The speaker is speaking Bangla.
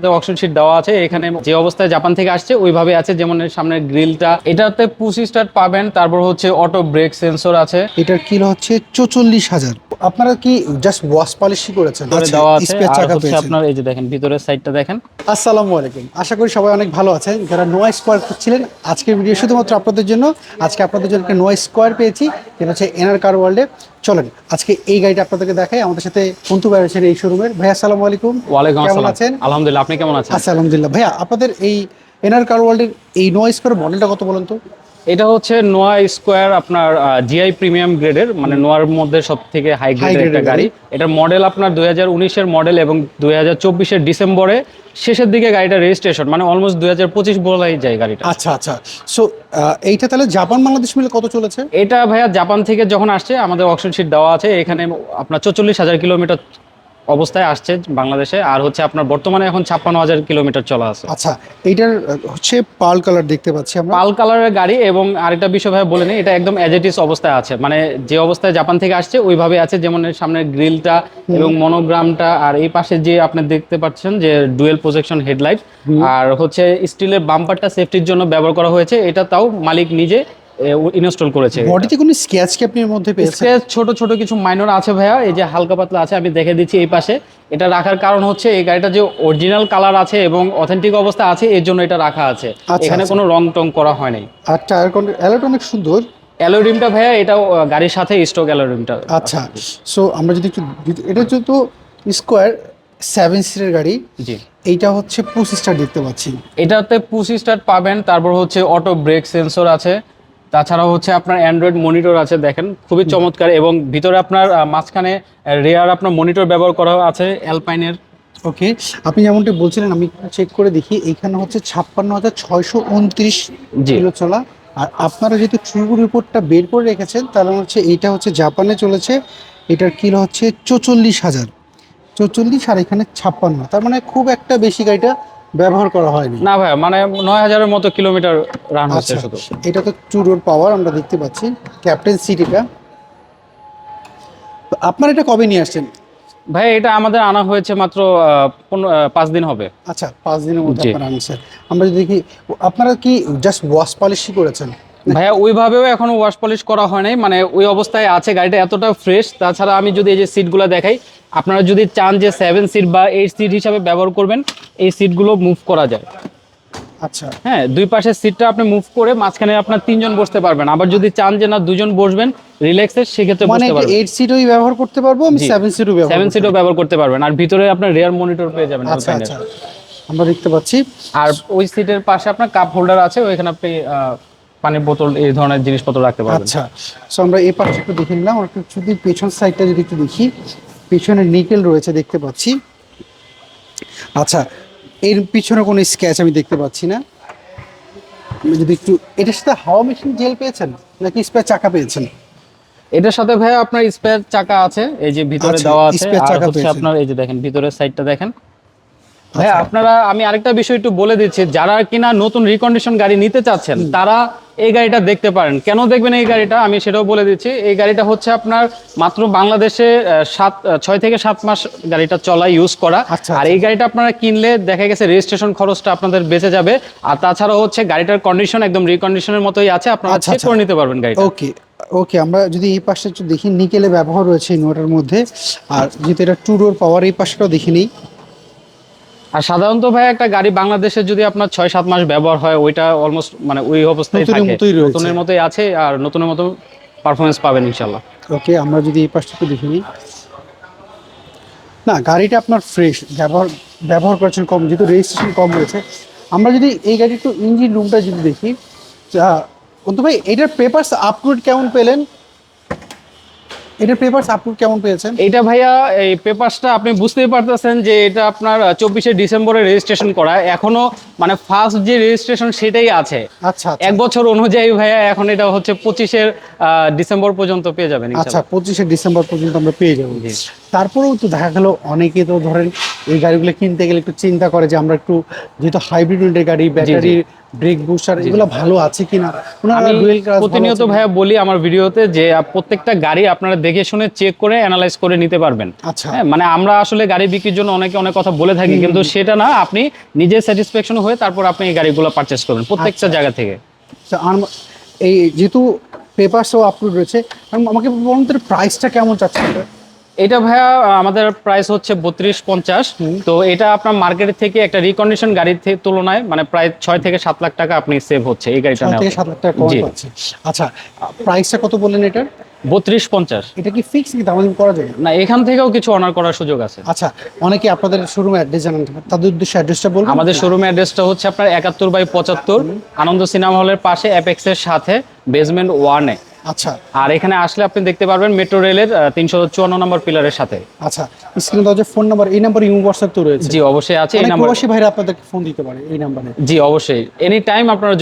অপশন শিট দেওয়া আছে এখানে যে অবস্থায় জাপান থেকে আসছে ওইভাবে আছে যেমন সামনে সামনের গ্রিলটা এটাতে পুশি স্টার্ট পাবেন তারপর হচ্ছে অটো ব্রেক সেন্সর আছে। এটার কিল হচ্ছে চৌচল্লিশ হাজার। আপনারা কি জাস্ট ওয়াশ পলিশি করেছেন? দেওয়া আছে আপনার এই যে দেখেন ভিতরের সাইডটা দেখেন। আসসালামু আলাইকুম। আশা করি সবাই অনেক ভালো আছেন। যারা নোয়া স্কোয়ার খুঁজছিলেন আজকের ভিডিও শুধুমাত্র আপনাদের জন্য। আজকে আপনাদের জন্য একটা নোয়া স্কোয়ার পেয়েছি যেটা হচ্ছে এনআর কার ওয়ার্ল্ডে। চলেন আজকে এই গাড়িটা আপনাদেরকে দেখাই। আমাদের সাথে পন্তু ভাই আছেন এই শোরুমের ভাই আসসালামু আলাইকুম। ওয়ালাইকুম কেমন আছেন? আলহামদুলিল্লাহ আপনি কেমন আছেন? আচ্ছা আলহামদুলিল্লাহ। ভাইয়া আপনাদের এই এনআর কার ওয়ার্ল্ডের এই নোয়া স্কোয়ার মডেলটা কত বলুন তো? এটা হচ্ছে নোয়া স্কোয়ার আপনার জিআই প্রিমিয়াম গ্রেডের মানে নোয়ার মধ্যে সব থেকে হাই গ্রেডের একটা গাড়ি। এটার মডেল আপনার দুই উনিশের মডেল এবং দুই চব্বিশের ডিসেম্বরে শেষের দিকে গাড়িটা রেজিস্ট্রেশন মানে অলমোস্ট দুই হাজার পঁচিশ বলাই যায় গাড়িটা। আচ্ছা আচ্ছা। সো এইটা তাহলে জাপান বাংলাদেশ মিলে কত চলেছে? এটা ভাইয়া জাপান থেকে যখন আসছে আমাদের অপশন শিট দেওয়া আছে এখানে আপনার চল্লিশ হাজার কিলোমিটার অবস্থায় আসছে বাংলাদেশে আর হচ্ছে আপনার বর্তমানে এখন ছাপ্পান্ন হাজার কিলোমিটার চলা আছে। আচ্ছা এইটার হচ্ছে পাল কালার দেখতে পাচ্ছি আমরা। পাল কালারের গাড়ি এবং আরেকটা বিষয় ভাই বলে নিই এটা একদম অ্যাজেটিস অবস্থায় আছে। মানে যে অবস্থায় জাপান থেকে আসছে ওইভাবে আছে যেমন এর সামনের গ্রিলটা এবং মনোগ্রামটা আর এই পাশে যে আপনি দেখতে পাচ্ছেন যে ডুয়েল প্রজেকশন হেডলাইট আর হচ্ছে স্টিলের বাম্পারটা সেফটির জন্য ব্যবহার করা হয়েছে এটা তাও মালিক নিজে ইনস্টল করেছে বডিতে কোনো স্কেচ কি আপনি এর মধ্যে পেয়েছেন? স্ক্র্যাচ ছোট ছোট কিছু মাইনর আছে ভাইয়া এই যে হালকা পাতলা আছে আমি দেখে দিচ্ছি এই পাশে। এটা রাখার কারণ হচ্ছে এই গাড়িটা যে অরিজিনাল কালার আছে এবং অথেন্টিক অবস্থা আছে এর জন্য এটা রাখা আছে। আচ্ছা, এখানে আচ্ছা। কোনো রং টং করা হয় নাই। আর টায়ার অ্যালার্ট অনেক সুন্দর। অ্যালোরিমটা ভাইয়া আহ, গাড়ির সাথে স্টক অ্যালোরিমটা আচ্ছা সো আমরা যদি একটু এটা যেহেতু স্কোয়ার সেভেন সিটের গাড়ি জি। এইটা হচ্ছে পুশ স্টার দেখতে পাচ্ছি। এটাতে পুশি স্টার্ট পাবেন তারপর হচ্ছে অটো ব্রেক সেন্সর আছে। তাছাড়াও হচ্ছে আপনার অ্যান্ড্রয়েড মনিটর আছে দেখেন খুবই চমৎকার এবং ভিতরে আপনার মাঝখানে রেয়ার আপনার মনিটর ব্যবহার করা আছে অ্যালপাইনের ওকে আপনি যেমনটি বলছিলেন আমি চেক করে দেখি এইখানে হচ্ছে ছাপ্পান্ন হাজার ছয়শো উনত্রিশ চলা। আর আপনারা যেহেতু ট্রু রিপোর্টটা বের করে রেখেছেন তাহলে হচ্ছে এইটা হচ্ছে জাপানে চলেছে এটার কিলো হচ্ছে চৌচল্লিশ হাজার। চৌচল্লিশ আর এখানে ছাপ্পান্ন তার মানে খুব একটা বেশি গাড়িটা ব্যবহার করা হয়নি। না ভাই মানে নয় হাজারের মতো কিলোমিটার রান হচ্ছে আচ্ছা শুধু। এটা তো টু রোড পাওয়ার আমরা দেখতে পাচ্ছি। ক্যাপ্টেন সিটিটা আপনার এটা কবে নিয়ে আসছেন? ভাই এটা আমাদের আনা হয়েছে মাত্র পাঁচ দিন হবে। আচ্ছা পাঁচ দিনের মধ্যে আপনারা আনছেন। আমরা যদি দেখি আপনারা কি জাস্ট ওয়াশ পলিশি করেছেন? ভাইয়া ওইভাবেও এখনও ওয়াশ পলিশ করা হয় নাই। মানে ওই অবস্থায় আছে গাড়িটা এতটা ফ্রেশ তাছাড়া আমি যদি এই যে সিটগুলো দেখাই আপনারা যদি চান যে সেভেন সিট বা এইট সিট হিসাবে ব্যবহার করবেন এই সিটগুলো মুভ করা যায়। আচ্ছা। হ্যাঁ দুই পাশের সিটটা আপনি মুভ করে মাঝখানে আপনার তিনজন বসতে পারবেন। আবার যদি চান যে না দুজন বসবেন রিল্যাক্সে সেক্ষেত্রে মানে বসতে পারবেন। এইট সিটই ব্যবহার করতে পারব? আমি সেভেন সিটও ব্যবহার সেভেন সিটও ব্যবহার করতে পারবেন। আর ভিতরে আপনার রেয়ার মনিটর পেয়ে যাবেন আচ্ছা আচ্ছা। আমরা দেখতে পাচ্ছি। আর ওই সিটের পাশে আপনার কাপ হোল্ডার আছে ওইখানে আপনি পানির বোতল এই ধরনের জিনিসপত্র রাখতে পারবেন। আচ্ছা সো আমরা এই পাশে একটু দেখে নিলাম আর একটু যদি পেছন সাইডটা যদি একটু দেখি পেছনে নিকেল রয়েছে দেখতে পাচ্ছি। আচ্ছা এর পিছনে কোনো স্ক্যাচ আমি দেখতে পাচ্ছি না। যদি একটু এটার সাথে হাওয়া মেশিন জেল পেয়েছেন? নাকি স্পেয়ার চাকা পেয়েছেন? এটার সাথে ভাইয়া আপনার স্পেয়ার চাকা আছে এই যে ভিতরে আচ্ছা, দেওয়া আছে আর হচ্ছে আপনার এই যে দেখেন ভিতরের সাইডটা দেখেন। ভাইয়া আপনারা আমি আরেকটা বিষয় একটু বলে দিচ্ছি যারা কিনা নতুন রিকন্ডিশন গাড়ি নিতে চাচ্ছেন তারা এই গাড়িটা দেখতে পারেন। কেন দেখবেন এই গাড়িটা? আমি সেটাও বলে দিচ্ছি এই গাড়িটা হচ্ছে আপনার মাত্র বাংলাদেশে সাত ছয় থেকে সাত মাস গাড়িটা চলা ইউজ করা। আচ্ছা, আর এই গাড়িটা আপনারা কিনলে দেখা গেছে রেজিস্ট্রেশন খরচটা আপনাদের বেঁচে যাবে। আর তাছাড়া হচ্ছে গাড়িটার কন্ডিশন একদম রিকন্ডিশনের মতোই আছে আপনারা আচ্ছা, চেক আচ্ছা। করে নিতে পারবেন গাড়িটা। ওকে ওকে আমরা যদি এই পাশটা একটু দেখি নিকেলে ব্যবহার রয়েছে ইনভার্টার মধ্যে। আর যেহেতু এটা টু ডোর পাওয়ার এই পাশটাও দেখি নিই। আর সাধারণত ভাই একটা গাড়ি বাংলাদেশে যদি আপনার ছয় সাত মাস ব্যবহার হয় ওইটা অলমোস্ট মানে ওই অবস্থায় থাকে। নতুনের মতোই আছে আর নতুনের মতো পারফরমেন্স পাবেন ইনশাল্লাহ ওকে আমরা যদি এই পাশটা একটু দেখি নিই। না গাড়িটা আপনার ফ্রেশ ব্যবহার ব্যবহার করেছেন কম যেহেতু রেজিস্ট্রেশন কম রয়েছে। আমরা যদি এই গাড়ির একটু ইঞ্জিন রুমটা যদি দেখি অন্তু ভাই এটার পেপারস আপলোড কেমন পেলেন? পেপারস আপলোড কেমন পেয়েছেন? এটা ভাইয়া এই পেপারসটা আপনি বুঝতেই পারতেছেন যে এটা আপনার চব্বিশে ডিসেম্বরে রেজিস্ট্রেশন করা। এখনও মানে ফার্স্ট যে রেজিস্ট্রেশন সেটাই আছে। আচ্ছা আচ্ছা। এক বছর অনুযায়ী ভাইয়া এখন এটা হচ্ছে পঁচিশের ডিসেম্বর পর্যন্ত পেয়ে যাবেন আচ্ছা পঁচিশে ডিসেম্বর পর্যন্ত আমরা পেয়ে যাব। তারপরেও তো দেখা গেল অনেকে তো ধরেন গাড়িগুলো কিনতে গেলে একটু চিন্তা করে যে আমরা একটু যেহেতু হাইব্রিড গাড়ি ব্যাটারির ব্রেক বুস্টার এগুলো ভালো আছে কিনা? আমি প্রতিনিয়ত ভাইয়া বলি আমার ভিডিওতে যে প্রত্যেকটা গাড়ি আপনারা দেখে শুনে চেক করে অ্যানালাইজ করে নিতে পারবেন। আচ্ছা। হ্যাঁ মানে আমরা আসলে গাড়ি বিক্রির জন্য অনেকে অনেক কথা বলে থাকি কিন্তু সেটা না আপনি নিজে স্যাটিসফ্যাকশন হয়ে তারপর আপনি এই গাড়িগুলো পারচেস করবেন প্রত্যেকটা জায়গা থেকে। আচ্ছা, এই যেহেতু পেপারসও আপলোড রয়েছে আম- আমাকে বলুন প্রাইসটা কেমন চাচ্ছে এটা? ভাইয়া আমাদের প্রাইস হচ্ছে বত্রিশ পঞ্চাশ। তো এটা আপনার মার্কেট থেকে একটা রিকন্ডিশন গাড়ির তুলনায় মানে প্রায় ছয় থেকে সাত লাখ টাকা আপনি সেভ হচ্ছে এই গাড়িটা থেকে সাত লাখ টাকা। আচ্ছা প্রাইসটা কত বললেন এটার? বত্রিশ পঞ্চাশ। এটা কি ফিক্স কি দামাদামি করা যায়? না এখান থেকেও কিছু অনার করার সুযোগ আছে। আচ্ছা অনেকে আপনাদের শোরুমে অ্যাড্রেস জানান। তাদের উদ্দেশ্যে অ্যাড্রেসটা বলবেন? আমাদের শোরুমের অ্যাড্রেসটা হচ্ছে আপনার একাত্তর বাই পঁচাত্তর আনন্দ সিনেমা হলের পাশে অ্যাপেক্সের সাথে বেসমেন্ট ওয়ানে আচ্ছা। আর এখানে আসলে আপনি দেখতে পারবেন মেট্রো রেলের তিনশো চুয়ান্ন নম্বর পিলারের সাথে। আচ্ছা স্ক্রিনে দেওয়া যে ফোন নাম্বার এই নাম্বার ইউ হোয়াটসঅ্যাপ তো রয়েছে। জি অবশ্যই আছে এই নাম্বার। অবশ্যই ভাইরা আপনাদেরকে ফোন দিতে পারে এই নাম্বারে। জি অবশ্যই। এনি টাইম আপনারা